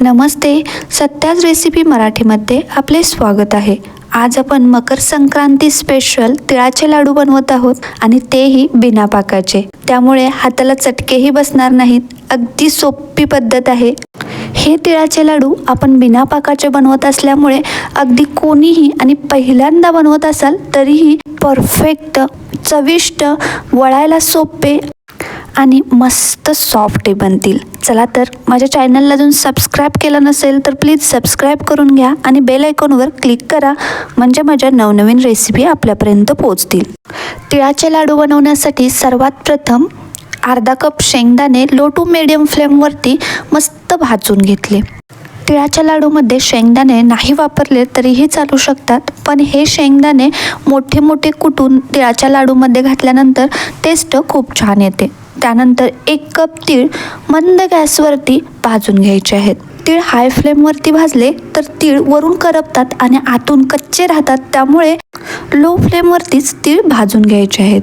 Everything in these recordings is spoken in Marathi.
नमस्ते सत्याज रेसिपी मराठीमध्ये आपले स्वागत आहे. आज आपण मकर संक्रांती स्पेशल तिळाचे लाडू बनवत आहोत आणि तेही बिना पाकाचे. त्यामुळे हाताला चटकेही बसणार नाहीत. अगदी सोपी पद्धत आहे. हे तिळाचे लाडू आपण बिना पाकाचे बनवत असल्यामुळे अगदी कोणीही आणि पहिल्यांदा बनवत असाल तरीही परफेक्ट चविष्ट वळायला सोपे आणि मस्त सॉफ्ट बनतील. चला तर माझ्या चॅनलला अजून सबस्क्राईब केलं नसेल तर प्लीज सबस्क्राईब करून घ्या आणि बेल आयकॉनवर क्लिक करा. म्हणजे माझ्या नवनवीन रेसिपी आपल्यापर्यंत पोहोचतील. तिळाचे लाडू बनवण्यासाठी सर्वात प्रथम अर्धा कप शेंगदाणे लो टू मिडियम फ्लेमवरती मस्त भाजून घेतले. तिळाच्या लाडूमध्ये शेंगदाणे नाही वापरले तरीही चालू शकतात. पण हे शेंगदाणे मोठे मोठे कुटून तिळाच्या लाडूमध्ये घातल्यानंतर टेस्ट खूप छान येते. त्यानंतर एक कप तीळ मंद गॅसवरती भाजून घ्यायचे आहेत. तीळ हाय फ्लेमवरती भाजले तर तीळ वरून करपतात आणि आतून कच्चे राहतात. त्यामुळे लो फ्लेमवरतीच तीळ भाजून घ्यायचे आहेत.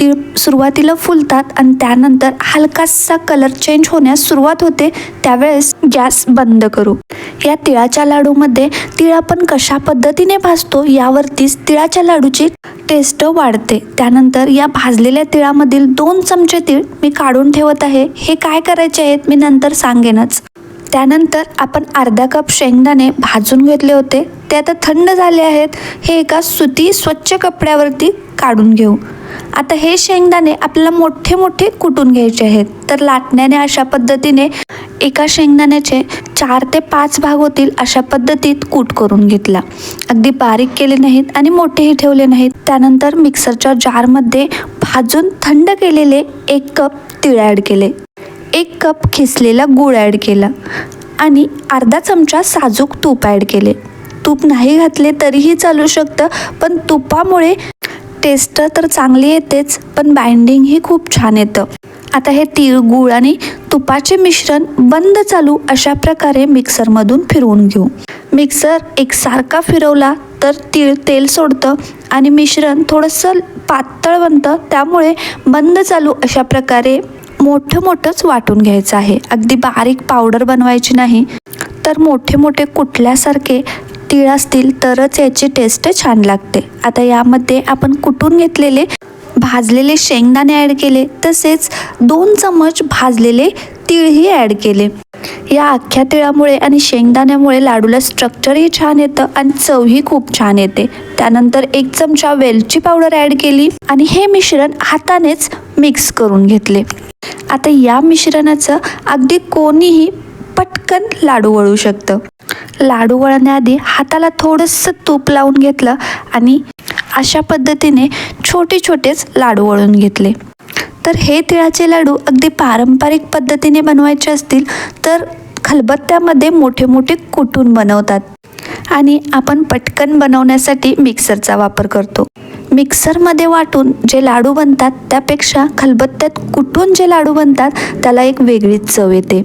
तीळ सुरुवातीला फुलतात आणि त्यानंतर हलकासा कलर चेंज होण्यास सुरुवात होते. त्यावेळेस गॅस बंद करू. या तिळाच्या लाडूमध्ये तीळ आपण कशा पद्धतीने भाजतो यावरतीच तिळाच्या लाडूची टेस्ट वाढते. त्यानंतर या भाजलेल्या तिळामधील दोन चमचे तीळ मी काढून ठेवत आहे. हे काय करायचे आहेत मी नंतर सांगेनच. त्यानंतर आपण अर्धा कप शेंगदाणे भाजून घेतले होते. ते आता थंड झाले आहेत. हे एका सुती स्वच्छ कपड्यावरती काढून घेऊ. आता हे शेंगदाणे आपल्याला मोठे मोठे कुटून घ्यायचे आहेत. तर लाटण्याने अशा पद्धतीने एका शेंगदाण्याचे चार ते पाच भाग होतील अशा पद्धतीत कूट करून घेतला. अगदी बारीक केले नाहीत आणि मोठेही ठेवले नाहीत. त्यानंतर मिक्सरच्या जारमध्ये भाजून थंड केलेले एक कप तीळ ॲड केले. एक कप खिसलेला गूळ ॲड केला आणि अर्धा चमचा साजूक तूप ॲड केले. तूप नाही घातले तरीही चालू शकतं पण तुपामुळे टेस्ट तर चांगली येतेच पण बाइंडिंगही खूप छान येतं. आता हे तीळ गूळ आणि तुपाचे मिश्रण बंद चालू अशा प्रकारे मिक्सरमधून फिरवून घेऊ. मिक्सर एकसारखा फिरवला तर तीळ तेल सोडतं आणि मिश्रण थोडंसं पातळ बनतं त्यामुळे बंद चालू अशा प्रकारे मोठं मोठंच वाटून घ्यायचं आहे. अगदी बारीक पावडर बनवायची नाही तर मोठे मोठे कुठल्यासारखे तीळ असतील तरच याची टेस्ट छान लागते. आता यामध्ये आपण कुटून घेतलेले? भाजलेले शेंगदाणे ॲड केले. तसेच दोन चमच भाजलेले तीळही ॲड केले. या अख्ख्या तिळामुळे आणि शेंगदाण्यामुळे लाडूला स्ट्रक्चरही छान येतं आणि चवही खूप छान येते. त्यानंतर एक चमचा वेलची पावडर ॲड केली आणि हे मिश्रण हातानेच मिक्स करून घेतले. आता या मिश्रणाचं अगदी कोणीही पटकन लाडू वळू शकतं. लाडू वळण्याआधी हाताला थोडंसं तूप लावून घेतलं आणि अशा पद्धतीने छोटे छोटेच लाडू वळून घेतले. तर हे तिळाचे लाडू अगदी पारंपरिक पद्धतीने बनवायचे असतील तर खलबत्त्यामध्ये मोठे मोठे कुटून बनवतात. आणि आपण पटकन बनवण्यासाठी मिक्सरचा वापर करतो. मिक्सरमध्ये वाटून जे लाडू बनतात त्यापेक्षा खलबत्त्यात कुटून जे लाडू बनतात त्याला एक वेगळीच चव येते.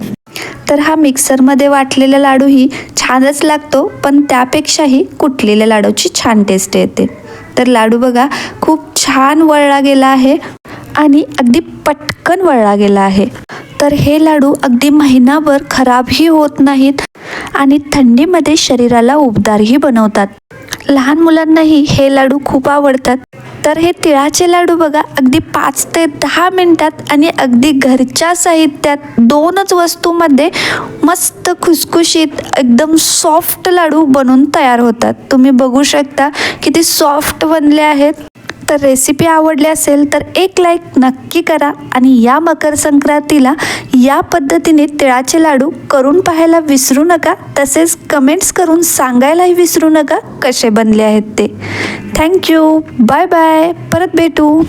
तर हा मिक्सरमध्ये वाटलेला लाडूही छानच लागतो पण त्यापेक्षाही कुटलेल्या लाडूची छान टेस्ट येते. तर लाडू बघा खूप छान वळला गेला आहे आणि अगदी पटकन वळला गेला आहे. तर हे लाडू अगदी महिनाभर खराबही होत नाहीत आणि थंडीमध्ये शरीराला उबदारही बनवतात. लहान मुलांनाही हे लाडू खूप आवडतात. तर हे तिळाचे लाडू बघा अगदी पाच ते दहा मिनटात आणि अगदी घरच्या साहित्यात दोनच वस्तूमध्ये मस्त खुसखुशीत एकदम सॉफ्ट लाडू बनून तयार होतात. तुम्ही बघू शकता किती सॉफ्ट बनले आहेत. तर रेसिपी आवडली असेल तर एक लाईक नक्की करा आणि या मकर संक्रांतीला या पद्धतीने तिळाचे लाडू करून पाहायला विसरू नका तसेच कमेंट्स करून सांगायलाही विसरू नका कसे बनले आहेत ते. थँक्यू बाय बाय परत भेटू.